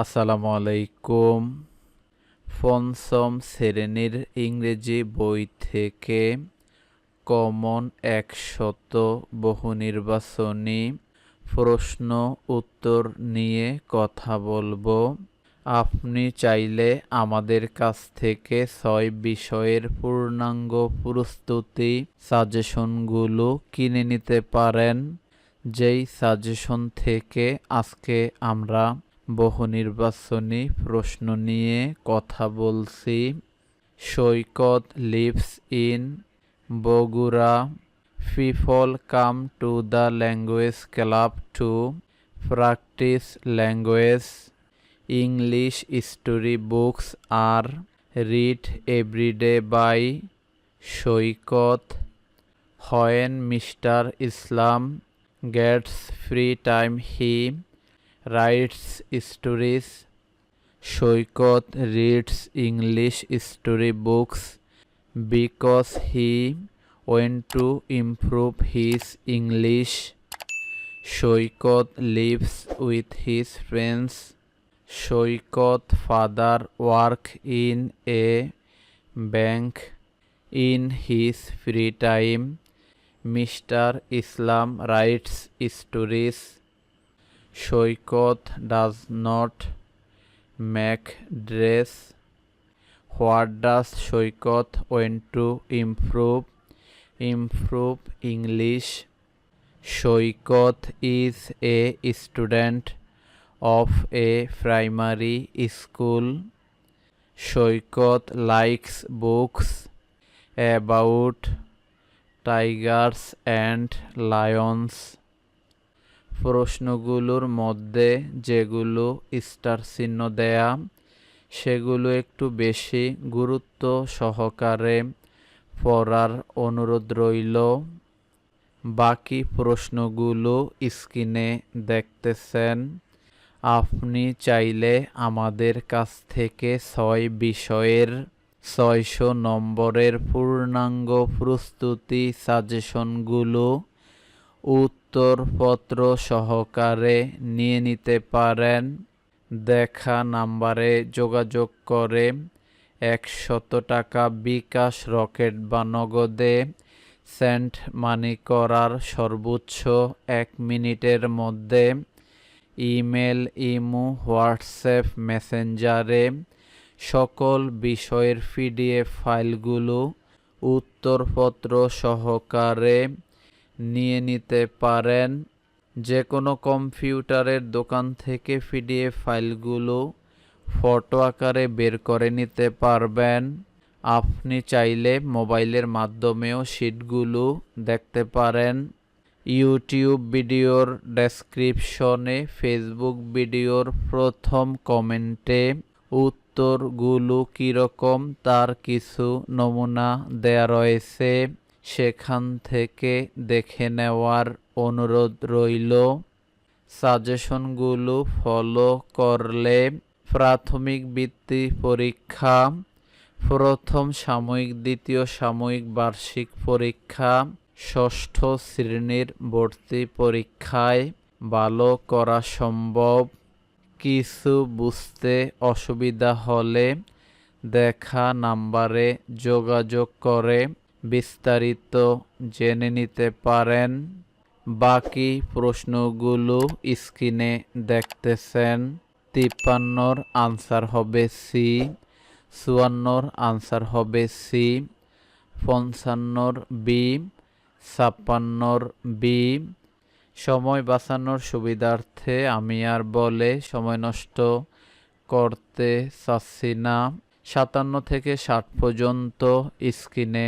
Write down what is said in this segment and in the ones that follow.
আসসালামু আলাইকুম ফনসম শ্রেণীর ইংরেজি বই থেকে কমন একশত বহুনির্বাচনী প্রশ্ন উত্তর নিয়ে কথা বলবো আপনি চাইলে আমাদের কাছ থেকে ছয় বিষয়ের পূর্ণাঙ্গ প্রস্তুতি সাজেশনগুলো কিনে নিতে পারেন যেই সাজেশন থেকে আজকে আমরা বহু নির্বাচনী প্রশ্ন নিয়ে কথা বলছি Saikat lives in Bogura ফিফল come to the language club to practice language English story books or read everyday by Saikat when mister Islam gets free time he writes stories. Shoikot reads English story books because he went to improve his English. Shoikot lives with his friends. Shoikot father work in a bank in his free time. Mr. Islam writes stories. Shoykot does not make dress. What does Shoykot want to improve? Improve English. Shoykot is a student of a primary school. Shoykot likes books about tigers and lions. প্রশ্নগুলোর মধ্যে যেগুলো star চিহ্ন দেয়া সেগুলো একটু বেশি গুরুত্ব সহকারে পড়ার অনুরোধ রইল বাকি প্রশ্নগুলো স্ক্রিনে দেখতেছেন আপনি চাইলে আমাদের কাছ থেকে ছয় বিষয়ের ছয়শো নম্বরের পূর্ণাঙ্গ প্রস্তুতি সাজেশনগুলো উত্তরপত্র সহকারে নিয়ে নিতে পারেন দেখা নাম্বারে যোগাযোগ করে একশত টাকা বিকাশ রকেট বা নগদে সেন্ট মানি করার সর্বোচ্চ এক মিনিটের মধ্যে ইমেল ইমো হোয়াটসঅ্যাপ মেসেঞ্জারে সকল বিষয়ের পিডিএফ ফাইলগুলো উত্তরপত্র সহকারে নিয়ে নিতে পারেন যে কোনো কম্পিউটারের দোকান থেকে পিডিএফ ফাইলগুলো ফটো আকারে বের করে নিতে পারবেন আপনি চাইলে মোবাইলের মাধ্যমেও শিটগুলো দেখতে পারেন ইউটিউব ভিডিওর ডেসক্রিপশনে ফেসবুক ভিডিওর প্রথম কমেন্টে উত্তরগুলো কীরকম তার কিছু নমুনা দেয়া রয়েছে সেখান থেকে দেখে নেওয়ার অনুরোধ রইল সাজেশনগুলো ফলো করলে প্রাথমিক বৃত্তি পরীক্ষা প্রথম সাময়িক দ্বিতীয় সাময়িক বার্ষিক পরীক্ষা ষষ্ঠ শ্রেণীর ভর্তি পরীক্ষায় ভালো করা সম্ভব কিছু বুঝতে অসুবিধা হলে দেখা নাম্বারে যোগাযোগ করে বিস্তারিত জেনে নিতে পারেন বাকি প্রশ্নগুলো স্ক্রিনে দেখতেছেন তিপ্পান্নর আনসার হবে সি চুয়ান্নর আনসার হবে সি পঞ্চান্নর বি ছাপ্পান্নর বি সময় বাঁচানোর সুবিধার্থে আমি আর বলে সময় নষ্ট করতে চাচ্ছি না সাতান্ন থেকে ষাট পর্যন্ত স্ক্রিনে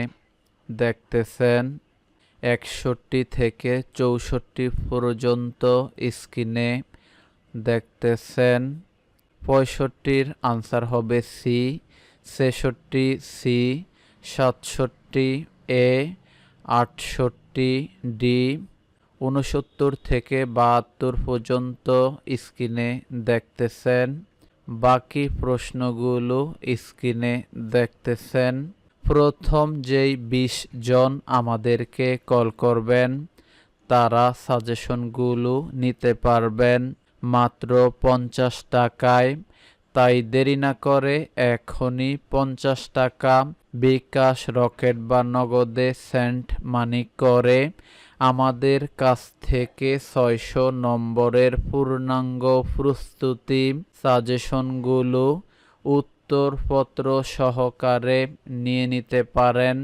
দেখতেছেন একষট্টি থেকে চৌষট্টি পর্যন্ত স্ক্রিনে দেখতেছেন পঁয়ষট্টির আনসার হবে সি ছেষট্টি সি সাতষট্টি এ আটষট্টি ডি উনসত্তর থেকে বাহাত্তর পর্যন্ত স্ক্রিনে দেখতেছেন বাকি প্রশ্নগুলো স্ক্রিনে দেখতেছেন প্রথম যেই বিশ জন আমাদেরকে কল করবেন তারা সাজেশনগুলো নিতে পারবেন মাত্র পঞ্চাশ টাকায় তাই দেরি না করে এখনই পঞ্চাশ টাকা বিকাশ রকেট বা নগদে সেন্ট মানি করে আমাদের কাছ থেকে ছয়শো নম্বরের পূর্ণাঙ্গ প্রস্তুতি সাজেশনগুলো উত উত্তরপত্র সহকারে নিয়ে নিতে পারেন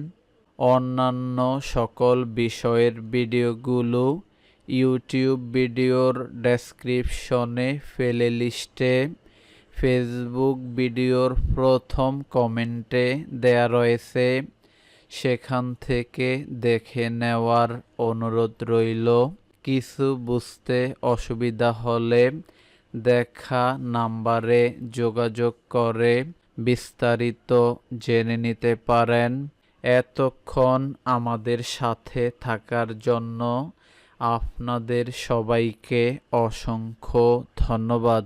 অন্যান্য সকল বিষয়ের ভিডিওগুলো ইউটিউব ভিডিওর ডেসক্রিপশনে ফেলে লিস্টে ফেসবুক ভিডিওর প্রথম কমেন্টে দেয়া রয়েছে সেখান থেকে দেখে নেওয়ার অনুরোধ রইল কিছু বুঝতে অসুবিধা হলে দেখা নাম্বারে যোগাযোগ করে বিস্তারিত জেনে নিতে পারেন এতক্ষণ আমাদের সাথে থাকার জন্য আপনাদের সবাইকে অসংখ্য ধন্যবাদ